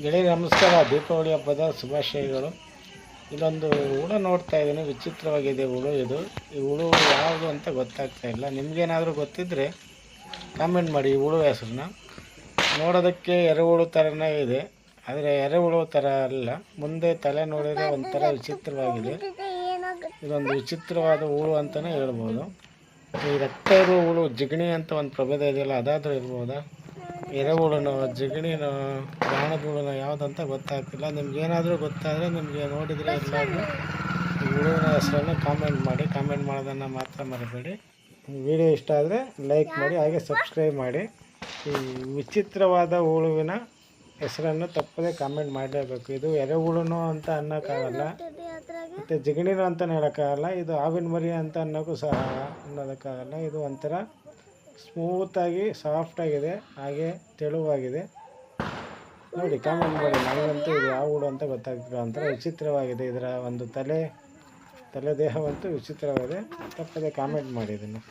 ಗೆಳೆಯ ನಮಸ್ಕಾರ, ದೀಪಾವಳಿ ಹಬ್ಬದ ಶುಭಾಶಯಗಳು. ಇಲ್ಲೊಂದು ಹುಳು ನೋಡ್ತಾ ಇದ್ದೀನಿ, ವಿಚಿತ್ರವಾಗಿದೆ ಹುಳು ಇದು. ಈ ಹುಳು ಯಾವುದು ಅಂತ ಗೊತ್ತಾಗ್ತಾ ಇಲ್ಲ. ನಿಮಗೇನಾದರೂ ಗೊತ್ತಿದ್ದರೆ ಕಾಮೆಂಟ್ ಮಾಡಿ ಈ ಹುಳು ಹೆಸ್ರನ್ನ. ನೋಡೋದಕ್ಕೆ ಎರೆಹುಳು ಥರನೇ ಇದೆ. ಆದರೆ ಎರೆಹುಳು ಥರ ಅಲ್ಲ. ಮುಂದೆ ತಲೆ ನೋಡಿದರೆ ಒಂಥರ ವಿಚಿತ್ರವಾಗಿದೆ. ಇದೊಂದು ವಿಚಿತ್ರವಾದ ಹುಳು ಅಂತಲೇ ಹೇಳ್ಬೋದು. ಈ ರಕ್ತ ಇರುವ ಹುಳು, ಜಿಗಣಿ ಅಂತ ಒಂದು ಪ್ರಭೇದ ಇದೆಯಲ್ಲ, ಅದಾದರೂ ಇರ್ಬೋದಾ? ಎರೆಹುಳುನೋ, ಜಿಗಣಿನೋ ಪ್ರಾಣದ ಹುಳುನೋ ಯಾವುದಂತ ಗೊತ್ತಾಗ್ತಿಲ್ಲ. ನಿಮ್ಗೇನಾದರೂ ಗೊತ್ತಾದರೆ ನಿಮಗೆ ನೋಡಿದರೆ ಎಲ್ಲಾದರೂ ಹುಳುವಿನ ಹೆಸರನ್ನು ಕಾಮೆಂಟ್ ಮಾಡಿ. ಕಾಮೆಂಟ್ ಮಾಡೋದನ್ನು ಮಾತ್ರ ಮರಿಬೇಡಿ. ವಿಡಿಯೋ ಇಷ್ಟ ಆದರೆ ಲೈಕ್ ಮಾಡಿ, ಹಾಗೆ ಸಬ್ಸ್ಕ್ರೈಬ್ ಮಾಡಿ. ಈ ವಿಚಿತ್ರವಾದ ಹುಳುವಿನ ಹೆಸರನ್ನು ತಪ್ಪದೆ ಕಾಮೆಂಟ್ ಮಾಡಲೇಬೇಕು. ಇದು ಎರೆಹುಳುನು ಅಂತ ಅನ್ನೋಕ್ಕಾಗಲ್ಲ. ಮತ್ತು ಜಿಗಣಿನೋ ಅಂತ ಹೇಳೋಕ್ಕಾಗಲ್ಲ. ಇದು ಹಾವಿನ ಮರಿ ಅಂತ ಅನ್ನೋಕ್ಕೂ ಸಹ ಅನ್ನೋದಕ್ಕಾಗಲ್ಲ. ಇದು ಒಂಥರ ಸ್ಮೂತಾಗಿ ಸಾಫ್ಟಾಗಿದೆ ಹಾಗೆ ತೆಳುವಾಗಿದೆ. ನೋಡಿ ಕಾಮೆಂಟ್ ಮಾಡಿ, ನನಗಂತೂ ಇದು ಯಾವ ಹುಡು ಅಂತ ಗೊತ್ತಾಗ್ತಿಲ್ಲ. ಒಂಥರ ವಿಚಿತ್ರವಾಗಿದೆ ಇದರ ಒಂದು ತಲೆ ತಲೆ ದೇಹವಂತೂ ವಿಚಿತ್ರವಾಗಿದೆ. ತಪ್ಪದೆ ಕಾಮೆಂಟ್ ಮಾಡಿ ಇದನ್ನು.